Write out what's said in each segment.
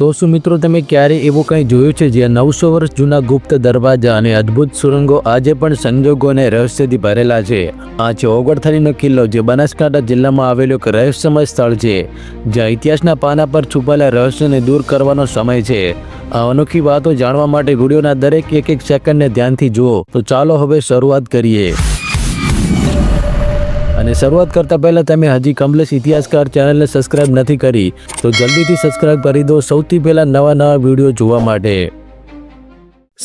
તો શું મિત્રો તમે ક્યારે એવું કંઈ જોયું છે જ્યાં નવસો વર્ષ જૂના ગુપ્ત દરવાજા અને અદ્ભુત સુરંગો આજે પણ સંજોગો અને રહસ્યથી ભરેલા છે? આ છે ઓગણથાણીનો કિલ્લો જે બનાસકાંઠા જિલ્લામાં આવેલું એક રહસ્યમય સ્થળ છે, જ્યાં ઇતિહાસના પાના પર છુપાયેલા રહસ્યને દૂર કરવાનો સમય છે. આ અનોખી વાતો જાણવા માટે વિડીયોના દરેક એક એક સેકન્ડને ધ્યાનથી જુઓ. તો ચાલો હવે શરૂઆત કરીએ. અને શરૂઆત કરતા પહેલા તમે હજી કમલેશ ઇતિહાસકાર ચેનલને સબસ્ક્રાઇબ નથી કરી, તો જલ્દીથી સબસ્ક્રાઇબ કરી દો સૌથી પહેલા નવા નવા વીડિયો જોવા માટે.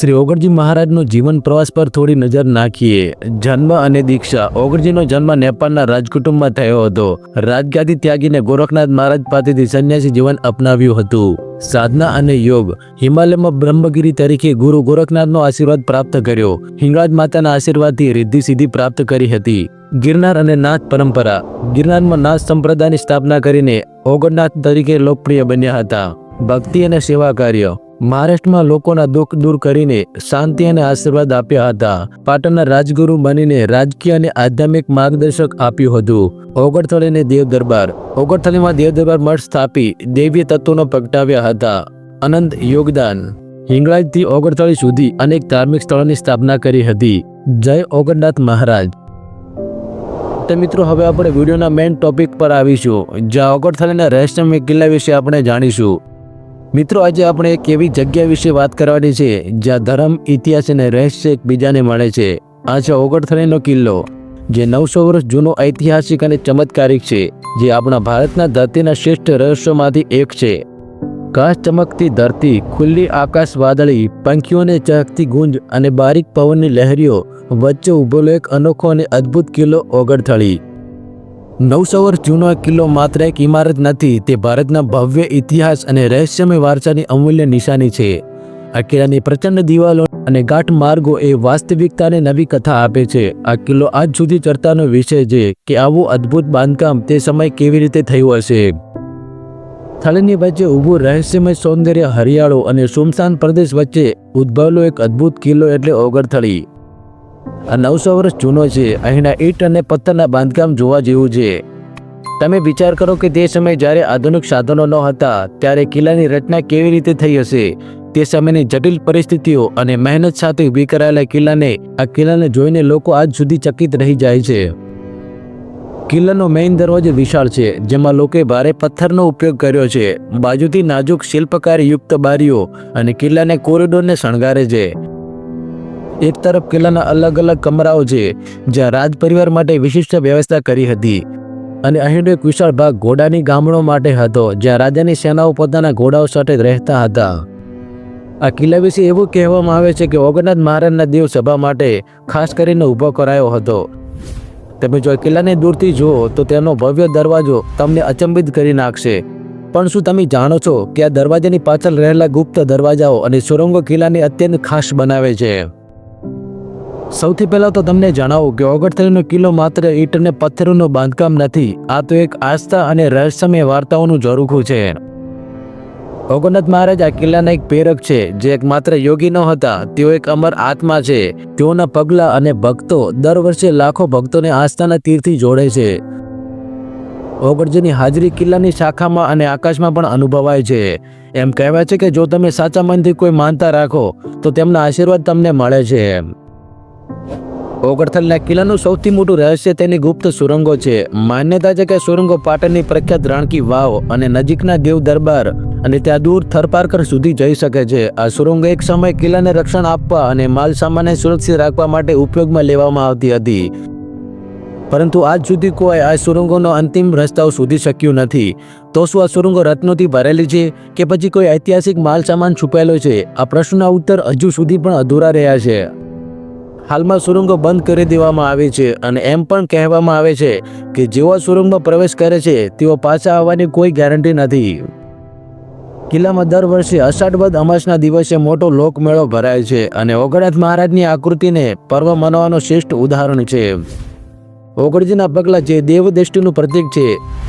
શ્રી ઓગણજી મહારાજનો જીવન પ્રવાસ પર થોડી નજર નાખીએ. જન્મ અને દીક્ષા. ઓગણજીનો જન્મ નેપાળના રાજકુટુંબમાં થયો હતો. રાજગાદી ત્યાગીને ગોરખનાથ મહારાજ પાસેથી સંન્યાસી જીવન અપનાવ્યું હતું. સાધના અને યોગ. હિમાલયમાં બ્રહ્મગીરી તરીકે ગુરુ ગોરખનાથનો આશીર્વાદ પ્રાપ્ત કર્યો. હિંગળાજ માતાના આશીર્વાદથી રિદ્ધિ સિદ્ધિ પ્રાપ્ત કરી હતી. ગિરનાર અને નાથ પરંપરા. ગિરનારમાં નાથ સંપ્રદાયની સ્થાપના કરીને ઓગણનાથ તરીકે લોકપ્રિય બન્યા હતા. ભક્તિ અને સેવા કાર્ય. મહારાષ્ટ્રમાં લોકોના દુઃખ દૂર કરીને શાંતિ અને આશીર્વાદ આપ્યા હતા. પાટણના રાજગુરુ બનીને રાજકીય અને આધ્યાત્મિક માર્ગદર્શક આપ્યું હતું. ઓગળથળી અને દેવ દરબાર ઓગળથળીમાં દેવ દરબાર મઠ સ્થાપી દૈવીય તત્વોનો પ્રગટાવ્યા હતા. અનંત યોગદાન. હિંગળાજથી ઓગળથળી સુધી અનેક ધાર્મિક સ્થળોની સ્થાપના કરી હતી. જય ઓગણનાથ મહારાજ. તો મિત્રો, હવે આપણે વિડીયોના મેઇન ટોપિક પર આવીશું, જ્યાં ઓગણથળીના રહસ્યમય કિલ્લા વિશે આપણે જાણીશું. મિત્રો, આજે આપણે એક એવી જગ્યા વિશે વાત કરવાની છે, જ્યાં ધર્મ, ઇતિહાસ અને રહસ્ય એકબીજાને મળે છે. આ છે ઓગણથળીનો કિલ્લો, જે નવસો વર્ષ જૂનો ઐતિહાસિક અને ચમત્કારિક છે, જે આપણા ભારતના ધરતીના શ્રેષ્ઠ રહસ્યોમાંથી એક છે. કાશ ચમકતી ધરતી, ખુલ્લી આકાશ વાદળી પંખીઓને ચહકતી ગુંજ અને બારીક પવનની લહેરીઓ વચ્ચે ઊભેલો એક અનોખો અને અદ્ભુત કિલ્લો ઓગણથળી. નવસો વર્ષ જૂનો કિલ્લો માત્ર એક ઇમારત નથી, તે ભારતના ભવ્ય ઇતિહાસ અને રહસ્યમય વારસાની અમૂલ્ય નિશાની છે. આ કિલ્લાની પ્રચંડ દિવાલો અને ગાંઠ માર્ગો એ વાસ્તવિકતાને નવી કથા આપે છે. આ કિલ્લો આજ સુધી ચર્ચાનો વિષય છે કે આવું અદ્ભુત બાંધકામ તે સમય કેવી રીતે થયું હશે. સ્થળની વચ્ચે ઊભું રહસ્યમય સૌંદર્ય, હરિયાળો અને સુમસાન પ્રદેશ વચ્ચે ઉદ્ભવેલો એક અદ્ભુત કિલ્લો એટલે ઓગણથળી આ નવસો વર્ષ જૂનો છે. અહીંના ઈટ અને પથ્થરના બાંધકામ જોવા જેવું છે. તમે વિચાર કરો કે તે સમયે જ્યારે આધુનિક સાધનો ન હતા, ત્યારે કિલ્લાની રચના કેવી રીતે થઈ હશે? તે સમયની જટિલ પરિસ્થિતિઓ અને મહેનત સાથે ઊભી કરાયેલા કિલ્લાને, આ કિલ્લાને જોઈને લોકો આજ સુધી ચકિત રહી જાય છે. કિલ્લાનો મેઇન દરવાજો વિશાળ છે, જેમાં લોકોએ ભારે પથ્થરનો ઉપયોગ કર્યો છે. બાજુથી નાજુક શિલ્પકારી યુક્ત બારીઓ અને કિલ્લાને કોરિડોરને શણગારે છે. એક તરફ કિલ્લાના અલગ અલગ કમરાઓ છે, જ્યાં રાજ પરિવાર માટે વિશિષ્ટ વ્યવસ્થા કરી હતી. અને અહીંનો એક વિશાળ ભાગ ઘોડાની ગામડો માટે હતો, જ્યાં રાજાની સેનાઓ પોતાના ઘોડાઓ સાથે રહેતા હતા. આ કિલ્લા વિશે એવું કહેવામાં આવે છે કે ઓગણનાથ મહારાજના દેવ સભા માટે ખાસ કરીને ઊભો કરાયો હતો. તમે જો કિલ્લાને દૂરથી જુઓ, તો તેનો ભવ્ય દરવાજો તમને અચંબિત કરી નાખશે. પણ શું તમે જાણો છો કે આ દરવાજાની પાછળ રહેલા ગુપ્ત દરવાજાઓ અને સુરંગો કિલ્લાને અત્યંત ખાસ બનાવે છે? સૌથી પહેલાં તો તમને જણાવું કે ઓગણથળીનો કિલ્લો માત્ર ઈટ અને પથ્થરોનું બાંધકામ નથી, આ તો એક આસ્થા અને રહસ્યમય વાર્તાઓનું ઝરૂખું છે. ઓગણનાથ મહારાજ આ કિલ્લાના એક પ્રેરક છે, જે એક માત્ર યોગી ન હતા, તેઓ એક અમર આત્મા છે. તેઓના પગલા અને ભક્તો દર વર્ષે લાખો ભક્તોને આસ્થાના તીરથી જોડે છે. ઓગણજીની હાજરી કિલ્લાની શાખામાં અને આકાશમાં પણ અનુભવાય છે. એમ કહેવાય છે કે જો તમે સાચા મનથી કોઈ માનતા રાખો, તો તેમના આશીર્વાદ તમને મળે છે. ઓગણથલના કિલ્લાનું સૌથી મોટું રહસ્ય તેની ગુપ્ત સુરંગો છે. માન્યતા છે કે સુરંગો પાટણની પ્રખ્યાત રાણકી વાવ અને નજીકના દેવ દરબાર અને ત્યાં દૂર થરપારકર સુધી જઈ શકે છે. આ સુરંગો એક સમય કિલ્લાને રક્ષણ આપવા અને માલ સામાનને સુરક્ષિત રાખવા માટે ઉપયોગમાં લેવામાં આવતી હતી. પરંતુ આજ સુધી કોઈ આ સુરંગોનો અંતિમ રસ્તાઓ શોધી શક્યું નથી. તો શું આ સુરંગો રત્નોથી ભરેલી છે કે પછી કોઈ ઐતિહાસિક માલ સામાન છુપાયેલો છે? આ પ્રશ્નના ઉત્તર હજુ સુધી પણ અધૂરા રહ્યા છે. હાલમાં સુરંગો બંધ કરી દેવામાં આવી છે અને એમ પણ કહેવામાં આવે છે કે જેઓ સુરંગમાં પ્રવેશ કરે છે, તેઓ પાછા આવવાની કોઈ ગેરંટી નથી. કિલ્લામાં દર વર્ષે અષાઢ વદ અમાસના દિવસે મોટો લોકમેળો ભરાય છે અને ઓગણનાથ મહારાજની આકૃતિને પર્વ મનાવવાનું શ્રેષ્ઠ ઉદાહરણ છે. ઓગણજીના પગલા જે દેવદ્રષ્ટિનું પ્રતીક છે,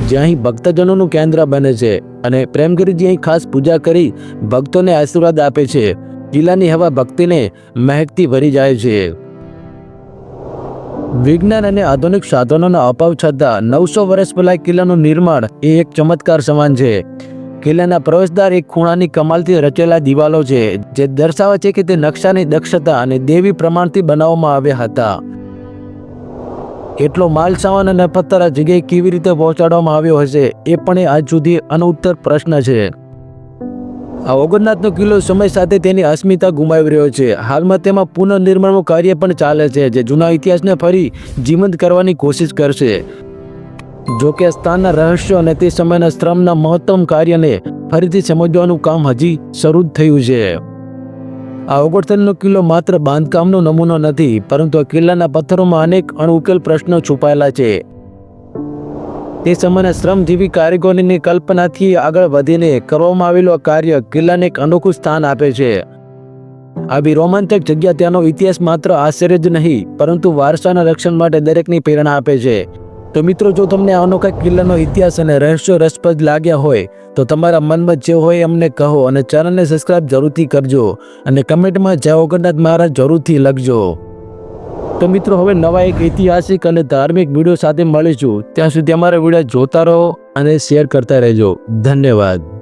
જે અહીં ભક્તજનોનું કેન્દ્ર બને છે અને પ્રેમગીરીજી અહીં ખાસ પૂજા કરી ભક્તોને આશીર્વાદ આપે છે. કિલ્લાની હવા ભક્તિને મહેકથી ભરી જાય છે. વિજ્ઞાન અને આધુનિક સાધનોના અભાવ છતાં નવસો વર્ષ પહેલા કિલ્લાનું નિર્માણ એ એક ચમત્કાર સમાન છે. કિલ્લાના પ્રવેશદ્વાર એક ખૂણાની કમાલથી રચેલા દિવાલો છે, જે દર્શાવે છે કે તે નકશાની દક્ષતા અને દેવી પ્રમાણથી બનાવવામાં આવ્યા હતા. એટલો માલ સામાન અને પથ્થર જગ્યાએ કેવી રીતે પહોંચાડવામાં આવ્યો હશે, એ પણ એ આજ સુધી અનુત્તર પ્રશ્ન છે. આ ઓગણનાથનો કિલ્લો સમય સાથે તેની અસ્મિતા ગુમાવી રહ્યો છે. હાલમાં તેમાં પુનઃનિર્માણનું કાર્ય પણ ચાલે છે, જે જૂના ઇતિહાસને ફરી જીવંત કરવાની કોશિશ કરશે. જોકે સ્થાનના રહસ્યો અને તે સમયના શ્રમના મહત્તમ કાર્યને ફરીથી સમજવાનું કામ હજી શરૂ જ થયું છે. આ ઓગણથલનો કિલ્લો માત્ર બાંધકામનો નમૂનો નથી, પરંતુ કિલ્લાના પથ્થરોમાં અનેક અણઉકેલ પ્રશ્નો છુપાયેલા છે. તે સમયના શ્રમજીવી કારીગરોની કલ્પનાથી આગળ વધીને કરવામાં આવેલું કાર્ય કિલ્લાને એક અનોખું સ્થાન આપે છે. આવી રોમાંચક જગ્યા ત્યાંનો ઇતિહાસ માત્ર આશ્ચર્ય જ નહીં, પરંતુ વારસાના રક્ષણ માટે દરેકની પ્રેરણા આપે છે. તો મિત્રો, જો તમને આ અનોખા કિલ્લાનો ઇતિહાસ અને રહસ્યો રસપ્રદ લાગ્યા હોય, તો તમારા મનમાં જે હોય અમને કહો અને ચેનલને સબસ્ક્રાઇબ જરૂરથી કરજો અને કમેન્ટમાં જય ઓગણનાથ મહારાજ જરૂરથી લખજો. તો મિત્રો, હવે નવા એક ઐતિહાસિક અને ધાર્મિક વીડિયો સાથે મળીશું. ત્યાં સુધી અમારા વીડિયો જોતા રહો અને શેર કરતા રહેજો. ધન્યવાદ.